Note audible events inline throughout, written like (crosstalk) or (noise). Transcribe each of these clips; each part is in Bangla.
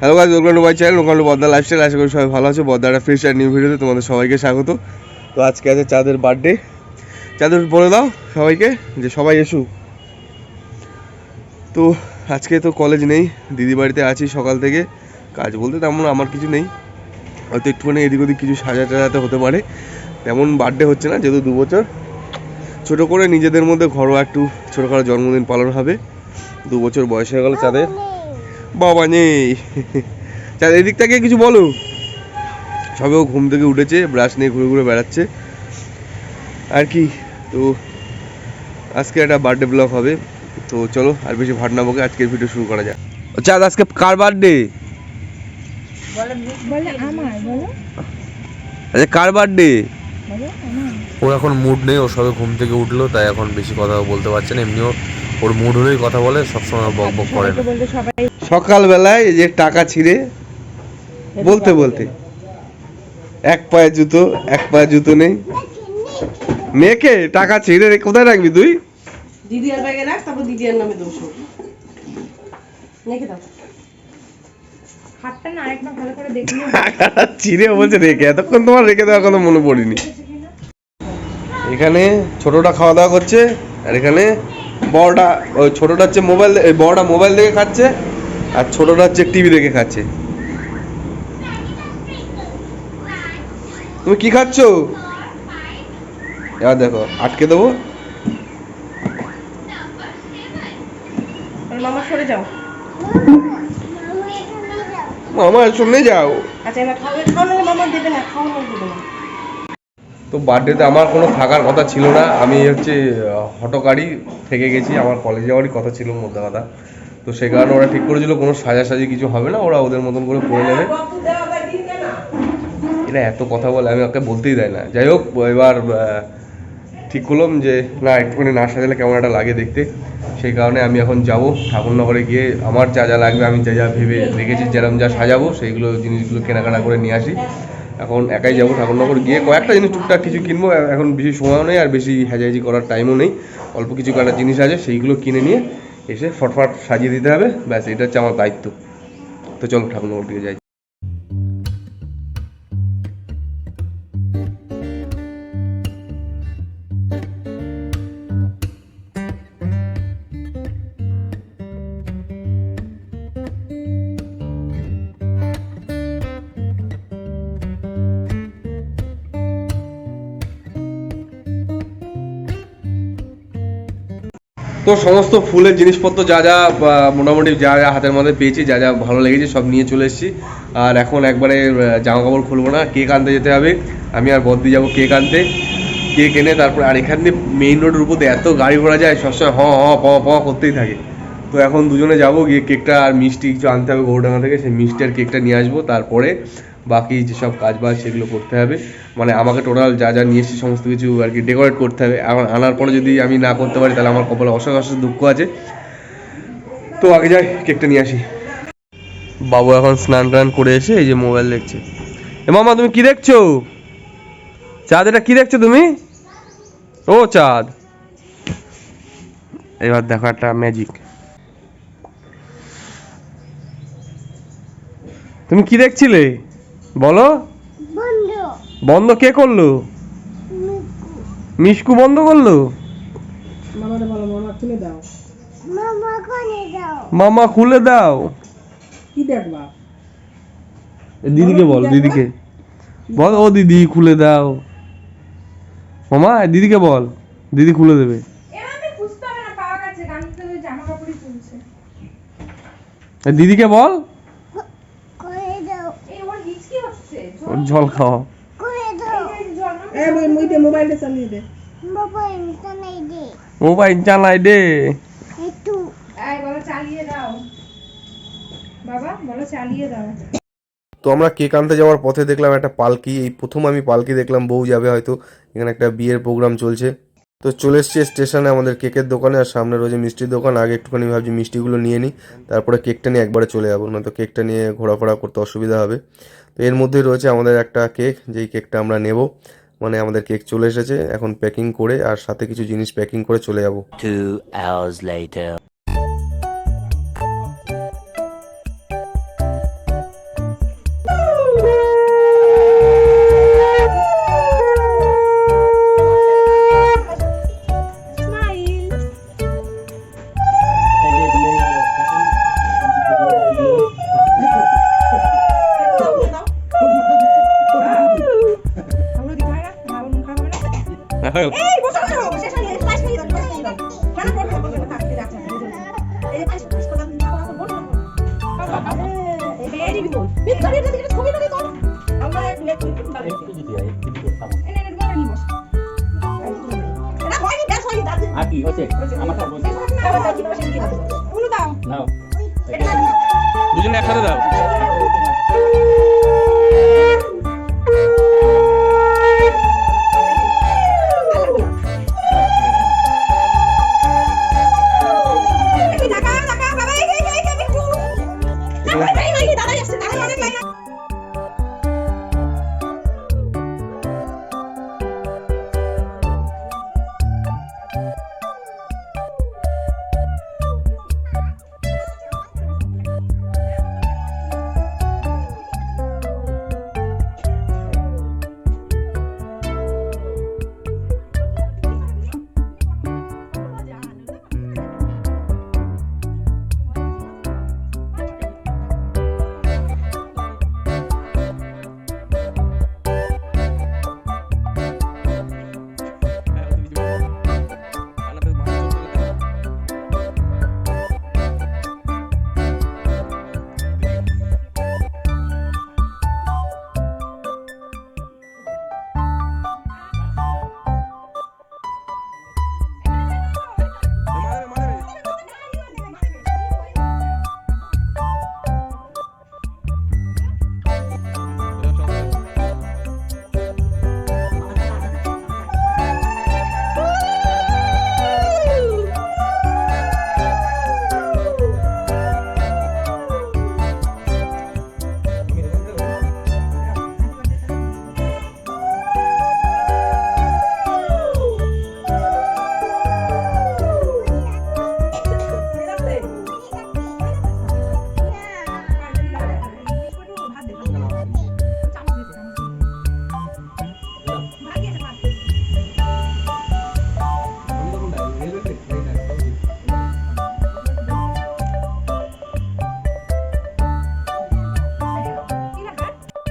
Hello guys welcome to my channel to বদ্দা lifestyle আশা করি সবাই ভালো আছে। বদ্দাটা ফ্রেশ আর নিউ ভিডিওতে তোমাদের সবাইকে স্বাগত। তো আজকে আছে চাঁদের বার্থডে চাঁদের বলে দাও সবাইকে যে সবাই এসু। তো আজকে তো কলেজ নেই, দিদি বাড়িতে আছি সকাল থেকে। কাজ বলতে তেমন আমার কিছু নেই। হয়তো একটুখানি এদিক ওদিক কিছু সাজা টাজাতে হতে পারে। তেমন বার্থডে হচ্ছে না, যেহেতু দু বছর। ছোটো করে নিজেদের মধ্যে ঘরোয়া একটু ছোটোখাটো জন্মদিন পালন হবে। দু বছর বয়স হয়ে গেল চাঁদের। বাবা নেই। চাঁদ এদিক থেকে কিছু বলো। সবেও ঘুম থেকে উঠেছে ব্রাশ নিয়ে ঘুরে ঘুরে বেড়াচ্ছে। আর কি তো আজকে একটা বার্থডে ব্লগ হবে। তো চলো আর বেশি ভাট না বকে আজকের ভিডিও শুরু করা যাক। চাঁদ আজকে কার বার্থডে বলে আমার বলো। আচ্ছা কার বার্থডে বলো আমার। ও এখন মুড নেই ও সবে ঘুম থেকে উঠল তাই এখন বেশি কথা বলতে পারছে না এমনিও ওর মুড হলেই কথা বলে সবসময় বক বক করে না। সকালবেলায় এই যে টাকা ছিঁড়ে বলতে বলতে এক পায়ে জুতো এক পায়ে জুতো নেই। মেয়েকে টাকা ছিঁড়ে রে- কোথায় রাখবি তুই? দিদিয়ার ব্যাগে রাখ তারপর দিদিয়ার নামে দোষ রেখে দাও। হাতটা না আরেকবার ভালো করে দেখে চিড়ে বলছে রেখে এতক্ষণ তোমার রেখে দেওয়ার কথা মনে পড়েনি। এখানে ছোটটা খাওয়া দাওয়া করছে আর এখানে বড়টা ওই ছোটোটা হচ্ছে মোবাইল বড়টা মোবাইল দেখে খাচ্ছে আর ছোটটা হচ্ছে টিভি দেখে খাচ্ছে। তুমি কি খাচ্ছ? এবার দেখো আটকে দেবো। মামা সরে যাও। আমার সামনে যাও। আচ্ছা এবার খাও মামা দেবে না খাওয়ানো দেবে না। তো বার্থডেতে আমার কোনো থাকার কথা ছিল না। আমি হচ্ছে হটকারী থেকে গেছি। আমার কলেজ যাওয়ারই কথা ছিল মধ্যে কথা। তো সে কারণে ওরা ঠিক করেছিল, কোনো সাজাসাজি কিছু হবে না। ওরা ওদের মতন করে পড়ে নেবে। এরা এত কথা বলে, আমি ওকে বলতেই দেয় না। যাই হোক, এবার ঠিক করলাম যে, না, একটুখানি না সাজালে কেমন একটা লাগে দেখতে। সেই কারণে আমি এখন যাব। ঠাকুরনগরে গিয়ে আমার যা যা লাগবে আমি যা যা ভেবে রেখেছি যেরকম যা সাজাবো, সেইগুলো জিনিসগুলো কেনাকাটা করে নিয়ে আসি। এখন একাই যাব, ঠাকুরনগর গিয়ে কয়েকটা জিনিস টুকটাক কিছু কিনবো, এখন বেশি সময়ও নেই আর বেশি হাজাহাজি করার টাইমও নেই। অল্প কিছু কটা জিনিস আছে, সেইগুলো কিনে নিয়ে এসে ফটফট সাজিয়ে দিতে হবে, ব্যাস, এটা হচ্ছে আমার দায়িত্ব। তো চলো ঠাকুরনগর দিকে যাই। তো সমস্ত ফুলের জিনিসপত্র যা যা মোটামুটি যা যা হাতের মধ্যে পেয়েছি, যা যা ভালো লেগেছে, সব নিয়ে চলে এসেছি। আর এখন একবারে জামা কাপড় খুলবো না, কেক আনতে যেতে হবে। আমি আর বদ্দি যাব কেক আনতে। কেক এনে তারপর, আর এখান দিয়ে মেইন রোডের উপর দিয়ে এত গাড়ি ঘোড়া যায়, সবসময় হ হ, প প করতেই থাকে। তো এখন দুজনে যাব গিয়ে কেকটা আর মিষ্টি কিছু আনতে হবে গৌরডাঙ্গা থেকে, সেই মিষ্টি আর কেকটা নিয়ে আসব। তারপরে বাকি যেসব কাজ বাজ সেগুলো করতে হবে। মানে আমাকে টোটাল যা যা নিয়ে এসেছি সমস্ত কিছু আর কি ডেকোরেট করতে হবে। এখন আনার পরে যদি আমি না করতে পারি তাহলে আমার কপালে অসংখ্য অসংখ্য দুঃখ আছে। তো আগে যাই, কেকটা নিয়ে আসি। বাবু এখন স্নান টান করে এসে এই যে মোবাইল দেখছে। এ মামা, তুমি কি দেখছ? চাঁদ, এটা কি দেখছ তুমি? ও, চাঁদ। এবার দেখো একটা ম্যাজিক তুমি কি দেখছিলে? বলো। বন্ধ। কে করল? মিশকু। বন্ধ করল? মামা খুলে দাও। মামা খুলে দাও। কি দেখবা? এ দিদিকে বল দিদিকে। বল ও দিদি খুলে দাও। মামা দিদিকে বল দিদি খুলে দেবে। দিদিকে বুঝতে হবে না পাওয়া গেছে গান থেকে জামা কাপড়ই তুলছে এ দিদিকে বল এই ওর হিচকি হচ্ছে ওর জল দে মোবাইল চালাই দে। এই বলো চালিয়ে দাও। বাবা বলো চালিয়ে দাও। তো আমরা কেক আনতে যাওয়ার পথে দেখলাম একটা পালকি। এই প্রথম আমি পালকি দেখলাম বউ যাবে হয়তো। এখানে একটা বিয়ের প্রোগ্রাম চলছে। তো চলে এসছি স্টেশনে আমাদের কেকের দোকানে, আর সামনে রয়েছে মিষ্টির দোকান। আগে একটুখানি ভাবছি মিষ্টিগুলো নিয়ে নিই, তারপরে কেকটা নিয়ে একবারে চলে যাব। না তো কেকটা নিয়ে ঘোরাফেরা করতে অসুবিধা হবে। তো এর মধ্যেই রয়েছে আমাদের একটা কেক, যেই কেকটা আমরা নেব। মানে আমাদের কেক চলে এসেছে, এখন প্যাকিং করে, আর সাথে কিছু জিনিস প্যাকিং করে চলে যাব। আমার সব বলছে উলু দাও। নাও দুজনে একসাথে দাও।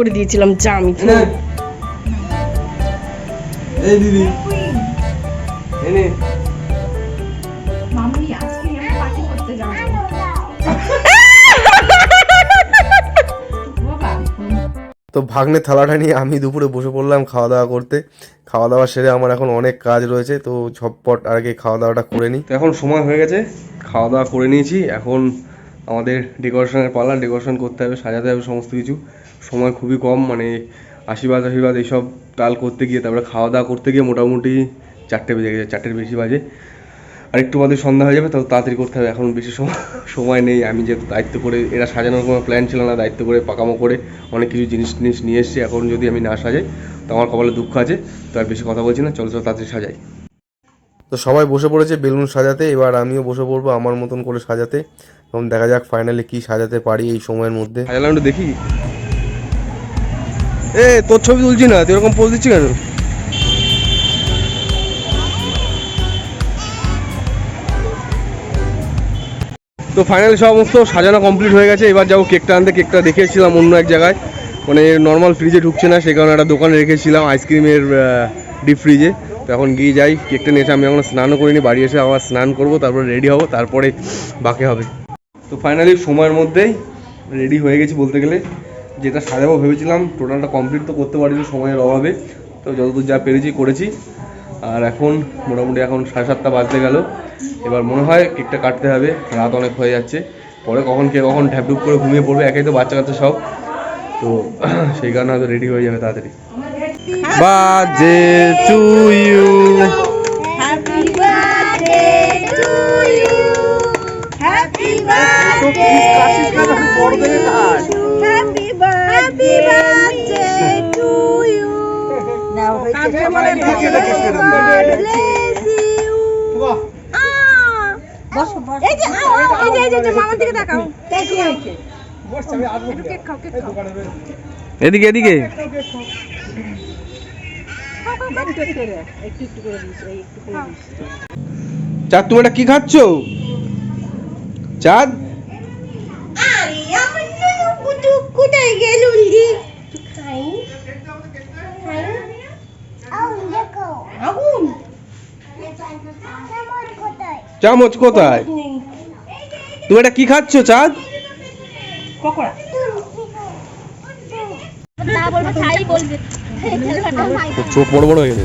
করে দিয়েছিলাম জামি এই দিদি। এনে মামনি আজকে আমরা পার্টি করতে যাব। বাবা তো ভাগ্নে থালাটা নিয়ে আমি দুপুরে বসে পড়লাম খাওয়া দাওয়া করতে। খাওয়া দাওয়া সেরে আমার এখন অনেক কাজ রয়েছে তো ঝটপট আগে খাওয়া দাওয়াটা করে নিই। তো এখন সময় হয়ে গেছে খাওয়া দাওয়া করে নিয়েছি। এখন আমাদের ডেকোরেশনের পালা ডেকোরেশন করতে হবে সাজাতে হবে সমস্ত কিছু। সময় খুবই কম মানে আশীর্বাদ আশীর্বাদ এইসব তাল করতে গিয়ে তারপরে খাওয়া দাওয়া করতে গিয়ে মোটামুটি চারটে বেজে গেছে চারটের বেশি বাজে। আর একটু বাদে সন্ধ্যা হয়ে যাবে তো তাড়াতাড়ি করতে হবে এখন বেশি সময় (laughs) সময় নেই আমি যেহেতু দায়িত্ব করে এরা সাজানোর কোনো প্ল্যান ছিল না দায়িত্ব করে পাকামো করে অনেক কিছু জিনিস টিনিস নিয়ে এসেছি এখন যদি আমি না সাজাই তো আমার কপালে দুঃখ আছে তো আর বেশি কথা বলছি না চলো চলো তাড়াতাড়ি সাজাই। তো সবাই বসে পড়েছে বেলুন সাজাতে এবার আমিও বসে পড়ব আমার মতন করে সাজাতে এবং দেখা যাক ফাইনালি কি সাজাতে পারি এই সময়ের মধ্যে। সাজালাম একটু দেখি। এ, তোর ছবি তুলছি না, তুই এরকম পোজ দিচ্ছি কেন? তো ফাইনালি সমস্ত সাজানো কমপ্লিট হয়ে গেছে, এবার যাব কেকটা আনতে কেকটা দেখে এসেছিলাম অন্য এক জায়গায়। মানে নর্মাল ফ্রিজে ঢুকছে না সে কারণে একটা দোকানে রেখেছিলাম আইসক্রিমের ডিপ ফ্রিজে তো এখন গিয়ে যাই কেকটা নিয়ে এসে আমি এখন স্নানও করিনি, বাড়ি এসে আবার স্নান করব, তারপরে রেডি হব, তারপরে বাকি হবে। তো ফাইনালি সময়ের মধ্যেই রেডি হয়ে গেছি বলতে গেলে। যেটা সাজাবো ভেবেছিলাম টোটালটা কমপ্লিট তো করতে পারিনি সময়ের অভাবে। তো যতদূর যা পেরেছি করেছি। আর এখন মোটামুটি এখন সাড়ে সাতটা বাজতে গেল। এবার মনে হয় কেকটা কাটতে হবে রাত অনেক হয়ে যাচ্ছে। পরে কখন কে কখন ঢ্যাপঢুপ করে ঘুমিয়ে পড়বে একাই তো বাচ্চা কাচ্চা সব। তো (clears throat) সেই কারণে হয়তো রেডি হয়ে যাবে তাড়াতাড়ি। বাজে টু ইউ হ্যাপি বার্থডে এদিকে এদিকে। চাঁদ তুমি এটা কি খাচ্ছ? চাঁদ? কোথায় গেলুন্ডি খাই খাই আগুন চামচ কোথায় তুমি এটা কি খাচ্ছ চাঁদ চোখ বড় বড় হয়ে গেছে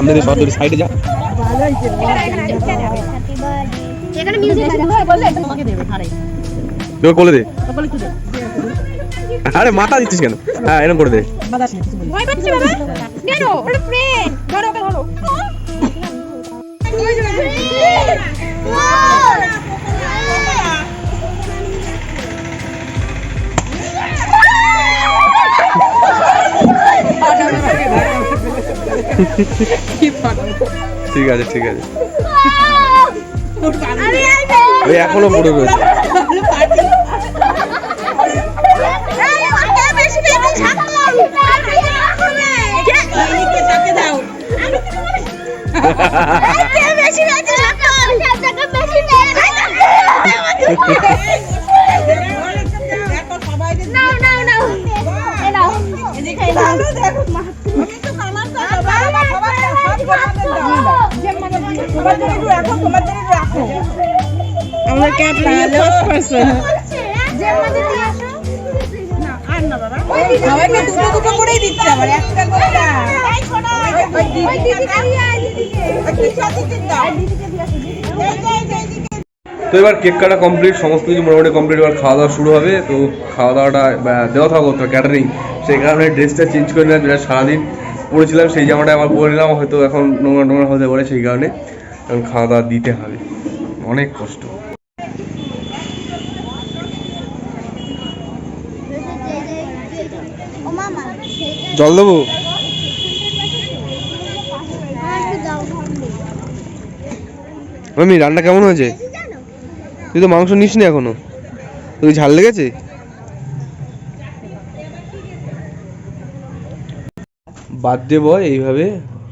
সামনে দিয়ে বাদুর সাইডে যা। এখানে মিউজিক বললে তোমাকে দেবে ধারে তোকে কোলে দে। আরে মাথা দিচ্ছিস কেন? হ্যাঁ এরকম করে দে। ভয় পাচ্ছি বাবা? কেন? ওটা ফ্রেন্ড ধরো ওকে ধরো। ঠিক আছে ঠিক আছে আমি ওই এখনও পড়ে রয়েছে বেশি বেশি ছাড়লাম আমরা পারসন দুটো দুটো করেই দিচ্ছে আবার একটা করে না এই যে এইদিকে তো এবার কেক কাটা কমপ্লিট সমস্ত কিছু মোটামুটি কমপ্লিট এবার খাওয়া দাওয়া শুরু হবে। তো খাওয়া দাওয়াটা দেওয়া থাকা করতে ক্যাটারিং সেই কারণে ড্রেসটা চেঞ্জ করে নিলাম যেটা সারাদিন পরেছিলাম সেই জামাটা আবার পরে নিলাম। হয়তো এখন নোংরা নোংরা হতে পারে সেই কারণে। এখন খাওয়া দাওয়া দিতে হবে। অনেক কষ্ট। জল দেবো? মামি, রান্না কেমন হয়েছে? তুই তো মাংস নিস নি এখনও। তুই ঝাল লেগেছে? বার্থডে বয় এইভাবে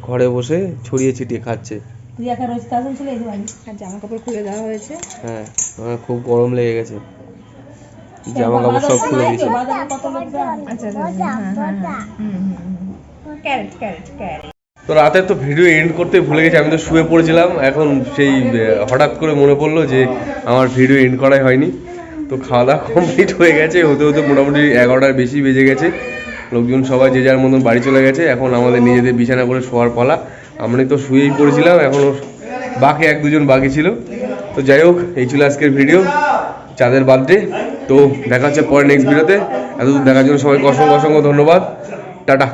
ঘরে বসে ছড়িয়ে ছিটিয়ে খাচ্ছে। তাজন যে বাড়ি আর জামা কাপড় খুলে দেওয়া হয়েছে। হ্যাঁ আমার খুব গরম লেগে গেছে। জামা কাপড় সব খুলে দিয়েছে। আচ্ছা আচ্ছা ক্যারেট ক্যারেট ক্যারেট তো রাতে তো ভিডিও এন্ড করতে ভুলে গেছি আমি তো শুয়ে পড়েছিলাম। এখন সেই হঠাৎ করে মনে পড়ল যে আমার ভিডিও এন্ড করাই হয়নি। তো খাওয়া দাওয়া কমপ্লিট হয়ে গেছে হতে হতে মোটামুটি এগারোটার বেশি বেজে গেছে। লোকজন সবাই যে যার মতন বাড়ি চলে গেছে এখন আমাদের নিজেদের বিছানা করে শোয়ার পালা। আমি তো শুয়েই পড়েছিলাম এখনও বাকি এক দুজন বাকি ছিল। তো যাই হোক, এই ছিল আজকের ভিডিও চাঁদের বার্থডে। তো দেখা হচ্ছে পরে নেক্সট ভিডিওতে এতদূর দেখার জন্য সবাইকে অসংখ্য অসংখ্য ধন্যবাদ। টাটা।